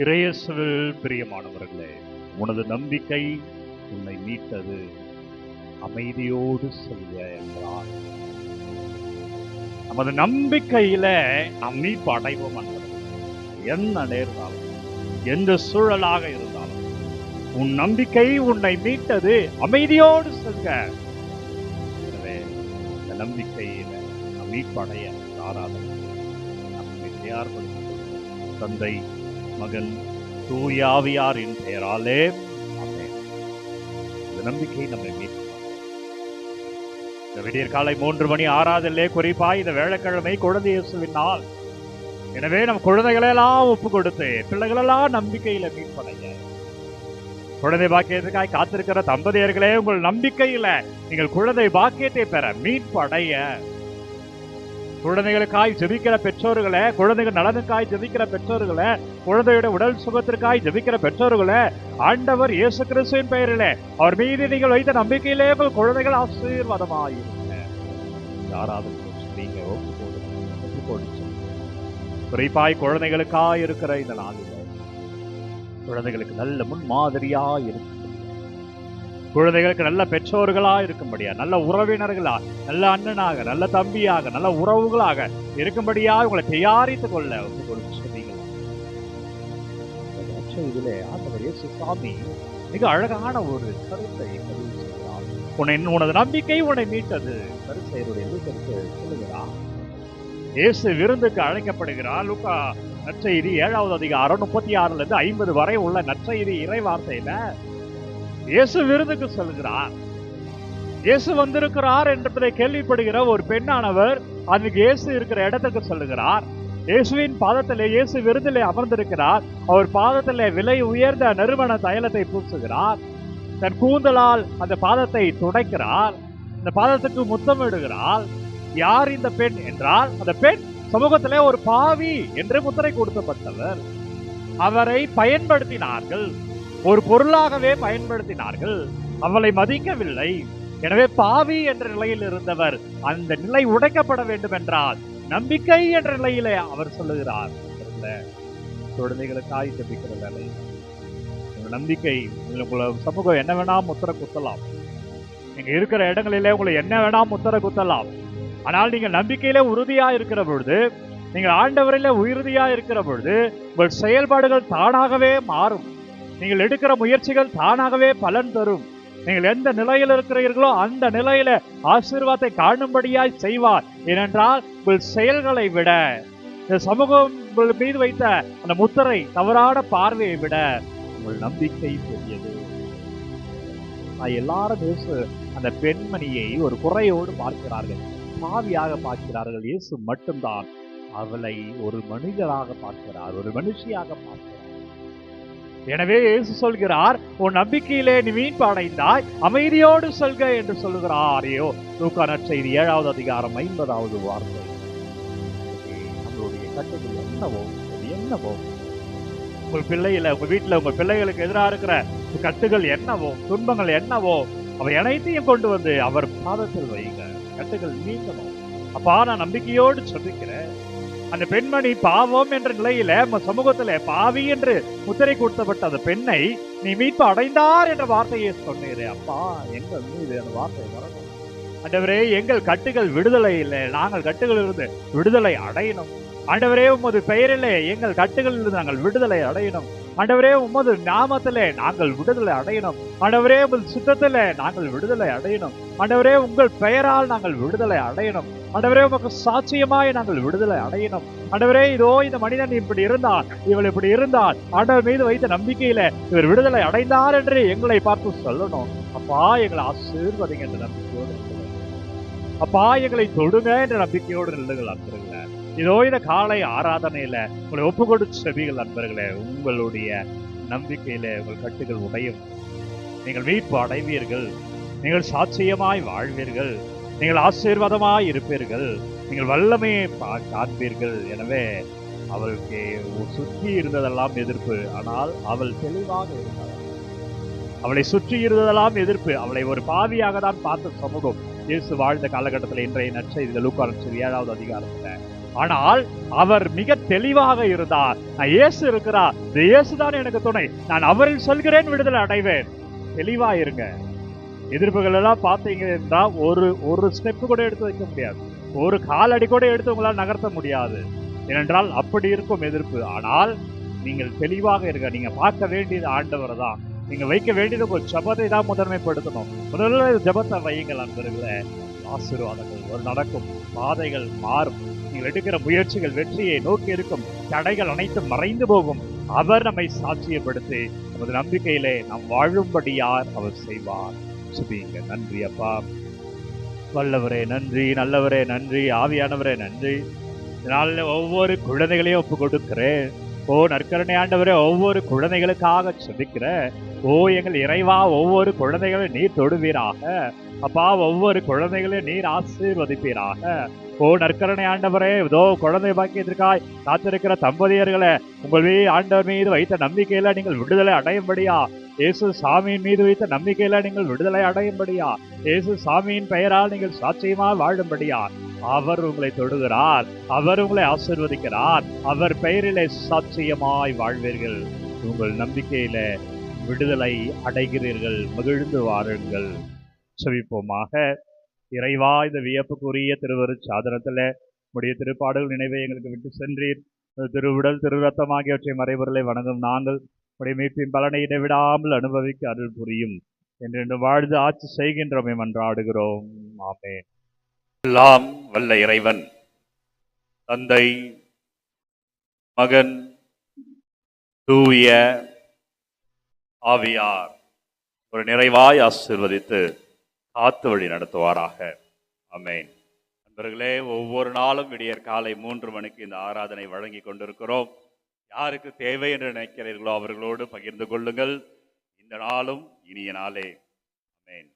இறையேசுவில் பிரியமானவர்களே உனது நம்பிக்கை உன்னை மீட்டது. அமைதியோடு செய்ய என்றார். நமது நம்பிக்கையில அமைப்பு அடைவோம் என்ன நேர்ந்தாலும் எந்த சூழலாக இருந்தாலும் உன் நம்பிக்கை உன்னை மீட்டது. அமைதியோடு செல்க. இந்த நம்பிக்கையில நாம் மீட்படைய ஆராதனை நம்மை தந்தை மகன் தூயாவியாரின் பெயராலே. நம்பிக்கை நம்மை மீட்கும். இந்த விடியற்காலை மூன்று மணி ஆறாதல்லே குறிப்பாய் இந்த வேலைக்கிழமை குழந்தை இயேசுவின் நாள். எனவே நம் குழந்தைகளெல்லாம் ஒப்பு கொடுத்து பிள்ளைகளெல்லாம் நம்பிக்கையில மீட்படைய குழந்தை பாக்கியத்துக்காய் காத்திருக்கிற தம்பதியர்களே உங்கள் நம்பிக்கையில நீங்கள் குழந்தை பாக்கியத்தை பெற மீட்படைய குழந்தைகளுக்காய் ஜெபிக்கிற பெற்றோர்களை குழந்தைகள் நலனுக்காய் ஜெபிக்கிற பெற்றோர்களை குழந்தையோட உடல் சுகத்திற்காய் ஜெபிக்கிற பெற்றோர்களை ஆண்டவர் இயேசு கிறிஸ்துவின் பெயரிலே அவர் மீது நீங்கள் வைத்த நம்பிக்கையிலே உங்கள் குழந்தைகள் ஆசீர்வாதமாயிருக்க யாராவது நீங்க குறிப்பாய் குழந்தைகளுக்காய் இருக்கிற இந்த நாளில் குழந்தைகளுக்கு நல்ல முன்மாதிரியா இருக்கும் குழந்தைகளுக்கு நல்ல பெற்றோர்களாக இருக்கும்படியா நல்ல உறவினர்களாக நல்ல அண்ணனாக நல்ல தம்பியாக நல்ல உறவுகளாக இருக்கும்படியாக உங்களை தயாரித்துக் கொள்ள ஒப்பு ஆண்டவர் இயேசு சாமி மிக அழகான ஒரு கருத்தை பதிவு செய்கிறார். உன்னை உனது நம்பிக்கை உன்னை மீட்டது. கருத்தையருடைய கருத்து சொல்லுகிறார். இயேசு விருந்துக்கு அழைக்கப்படுகிறார். லுக்கா நற்செய்தி ஏழாவது அதிகாரம் முப்பத்தி ஆறுல இருந்து ஐம்பது வரை உள்ள நற்செய்தி இறை வார்த்தையில இயேசு விருதுக்கு செல்கிறார். இயேசு வந்திருக்கிறார் என்பதை கேள்விப்படுகிற ஒரு பெண்ணானவர் அதுக்கு இயேசு இருக்கிற இடத்துக்கு சொல்லுகிறார் இயேசுவின் பாதத்திலே இயேசு விருதிலே அமர்ந்திருக்கிறார். அவர் பாதத்திலே விலை உயர்ந்த நறுமண தைலத்தை பூசுகிறார். தன் கூந்தலால் அந்த பாதத்தை துடைக்கிறார். அந்த பாதத்துக்கு முத்தமிடுகிறார் யார் இந்த பெண் என்றால் அந்த பெண் சமூகத்திலே ஒரு பாவி என்று முத்திரை கொடுக்கப்பட்டவர். அவரை பயன்படுத்தினார்கள். ஒரு பொருளாகவே பயன்படுத்தினார்கள். அவளை மதிக்கவில்லை. எனவே பாவி என்ற நிலையில் இருந்தவர் அந்த நிலை உடைக்கப்பட வேண்டும் என்றால் நம்பிக்கை என்ற நிலையிலே அவர் சொல்லுகிறார். குழந்தைகளுக்காய் ஜபிக்கிற வேலை. உங்க நம்பிக்கை உங்களை சமூகம் என்ன வேணா முத்திர குத்தலாம். நீங்க இருக்கிற இடங்களிலே உங்களை என்ன வேணா முத்திர குத்தலாம். ஆனால் நீங்கள் நம்பிக்கையில உறுதியா இருக்கிற பொழுது நீங்கள் ஆண்டவரில உறுதியா இருக்கிற பொழுது உங்கள் செயல்பாடுகள் தானாகவே மாறும். நீங்கள் எடுக்கிற முயற்சிகள் தானாகவே பலன் தரும். நீங்கள் எந்த நிலையில் இருக்கிறீர்களோ அந்த நிலையில ஆசீர்வாதத்தை காணும்படியாய் செய்வார். ஏனென்றால் உங்கள் செயல்களை விட இந்த சமூகம் உங்கள் மீது வைத்த அந்த முத்திரை தவறான பார்வையை விட உங்கள் நம்பிக்கை பெரியது. நான் எல்லாரும் இயேசு அந்த பெண்மணியை ஒரு குறையோடு பார்க்கிறார்கள். பாவியாக பார்க்கிறார்கள். இயேசு மட்டும்தான். அவளை ஒரு மனிதராக பார்க்கிறார். ஒரு மனுஷியாக பார்க்கிறார். எனவே இயேசு சொல்கிறார் உன் நம்பிக்கையிலே நீ மீன்பு அடைந்தாய் அமைதியோடு சொல்க என்று சொல்லுகிறாரையோ லூக்கா நற்செய்தி ஏழாவது அதிகாரம் ஐம்பதாவது வார்த்தை. நம்மளுடைய கட்டுகள் என்னவோ என்னவோ? உங்கள் பிள்ளையில உங்க வீட்டுல உங்க பிள்ளைகளுக்கு எதிராக இருக்கிற கட்டுகள் என்னவோ துன்பங்கள் என்னவோ அவை அனைத்தையும் கொண்டு வந்து அவர் பாதத்தில் வைங்க கட்டுகள் நீங்கணும் அப்பா நான் நம்பிக்கையோடு சொல்லிக்கிறேன். அந்த பெண்மணி பாவம் என்ற நிலையில நம்ம சமூகத்துல பாவி என்று முத்திரை கொடுத்தப்பட்ட அந்த பெண்ணை நீ மீட்பு அடைந்தார் என்ற வார்த்தையை சொன்னீரே அப்பா எங்கள் மீது அந்த வார்த்தை வரணும் அண்டவரே எங்கள் கட்டுகள் விடுதலை இல்லை நாங்கள் கட்டுகள் இருந்து விடுதலை அடையணும். ஆண்டவரே உமது பெயரிலே எங்கள் கட்டுகளிலிருந்து நாங்கள் விடுதலை அடையணும். ஆண்டவரே உமது நாமத்திலே நாங்கள் விடுதலை அடையணும். ஆண்டவரே உமது சுத்தத்திலே நாங்கள் விடுதலை அடையணும். ஆண்டவரே உங்கள் பெயரால் நாங்கள் விடுதலை அடையணும். ஆண்டவரே உமக்கு சாட்சியமாய் நாங்கள் விடுதலை அடையணும். ஆண்டவரே இதோ இந்த மனிதன் இப்படி இருந்தான் இவள் இப்படி இருந்தால் ஆண்டவர் மீது வைத்த நம்பிக்கையில இவர் விடுதலை அடைந்தார் என்று எங்களை பார்த்து சொல்லணும். அப்பா எங்களை ஆசீர்வதிங்க என்ற நம்பிக்கையோடு அப்பா எங்களை தொடுங்க என்ற நம்பிக்கையோடு நில்லுங்கள் அன்பர்களே இதோ இந்த காலை ஆராதனையில உங்களை ஒப்பு கொடுத்து செவிகள் நண்பர்களே உங்களுடைய நம்பிக்கையில உங்கள் கட்டுகள் உடையும். நீங்கள் மீட்பு அடைவீர்கள். நீங்கள் சாட்சியமாய் வாழ்வீர்கள். நீங்கள் ஆசீர்வாதமாய் இருப்பீர்கள். நீங்கள் வல்லமையை பா- காண்பீர்கள். எனவே அவளுக்கு சுற்றி இருந்ததெல்லாம் எதிர்ப்பு. ஆனால் அவள் தெளிவாக இருந்தாள். அவளை சுற்றி இருந்ததெல்லாம் எதிர்ப்பு. அவளை ஒரு பாவியாக தான் பார்த்த சமூகம். இயேசு வாழ்ந்த காலகட்டத்தில் இன்றைய நற்செய்தி லூக்காரன் நற்செய்தி ஏழாவது அதிகாரத்தில் ஆனால் அவர் மிக தெளிவாக இருந்தார். நான் இயேசு இருக்கிறார். இந்த இயேசுதான் எனக்கு துணை. நான் அவரில் சொல்கிறேன் விடுதலை அடைவேன். தெளிவா இருங்க எதிர்ப்புகள் எல்லாம் பார்த்தீங்க என்றால் ஒரு ஒரு ஸ்டெப் கூட எடுத்து வைக்க முடியாது. ஒரு காலடி கூட எடுத்து உங்களால் நகர்த்த முடியாது. ஏனென்றால் அப்படி இருக்கும் எதிர்ப்பு. ஆனால் நீங்கள் தெளிவாக இருங்க. நீங்க பார்க்க வேண்டியது ஆண்டவர் தான். நீங்க வைக்க வேண்டியது ஒரு ஜபத்தை தான் முதன்மைப்படுத்தணும். முதல்ல ஜபத்தை வையுங்கள் அன்பர்களே. ஆசீர்வாதங்கள். ஒரு நடக்கும். பாதைகள் மாறும். நீங்கள் எடுக்கிற முயற்சிகள் வெற்றியை நோக்கி இருக்கும் தடைகள் அனைத்தும் மறைந்து போகும். அவர் நம்மை சாட்சியப்படுத்தி நமது நம்பிக்கையிலே நாம் வாழும்படியார் அவர் செய்வார். சுபிங்க. நன்றி அப்பா. வல்லவரே நன்றி. நல்லவரே நன்றி. ஆவியானவரே நன்றி. இதனால ஒவ்வொரு குழந்தைகளையும் ஒப்பு கொடுக்கிறேன் ஓ நற்கருணை ஆண்டவரே ஒவ்வொரு குழந்தைகளுக்காக செபிக்கிறேன் ஓ எங்கள் இறைவா ஒவ்வொரு குழந்தைகளையும் நீர் தொடுவீராக. அப்பா ஒவ்வொரு குழந்தைகளையும் நீர் ஆசீர்வதிப்பீராக. ஓ நற்கரணை ஆண்டவரே. இதோ குழந்தை பாக்கியத்திற்காய் காத்திருக்கிற தம்பதியர்களை உங்கள் மீது ஆண்டவர் மீது வைத்த நம்பிக்கையில நீங்கள் விடுதலை அடையும்படியா? இயேசு சாமியின் மீது வைத்த நம்பிக்கையில நீங்கள் விடுதலை அடையும்படியா? இயேசு சாமியின் பெயரால் நீங்கள் சாட்சியமாக வாழும்படியா? அவர் உங்களை தொடுகிறார் அவர் உங்களை ஆசீர்வதிக்கிறார் அவர் பெயரிலே சாட்சியமாய் வாழ்வீர்கள். உங்கள் நம்பிக்கையில விடுதலை அடைகிறீர்கள் மகிழ்ந்து வாருங்கள். செவிப்போமாக இறைவா இந்த வியப்புக்குரிய திருவரு சாதனத்தில் உடைய திருப்பாடுகள் நினைவை எங்களுக்கு விட்டு சென்றீர். திருவிடல் திருரத்தம் ஆகியவற்றை மறைபொருளை வணங்கும் நாங்கள் உடைய மீட்பின் பலனை இடைவிடாமல் அனுபவிக்க அருள் புரியும். என்று வாழ்ந்து ஆட்சி செய்கின்றோமே மன்றாடுகிறோம் ஆமென். எல்லாம் வல்ல இறைவன் தந்தை மகன் தூய ஆவியார் ஒரு நிறைவாய் ஆசீர்வதித்து காத்து வழி நடத்துவாராக. அமேன் நண்பர்களே ஒவ்வொரு நாளும் விடியற் காலை மூன்று மணிக்கு இந்த ஆராதனை வழங்கி கொண்டிருக்கிறோம். யாருக்கு தேவை என்று நினைக்கிறீர்களோ அவர்களோடு பகிர்ந்து கொள்ளுங்கள். இந்த நாளும் இனிய நாளே. அமேன்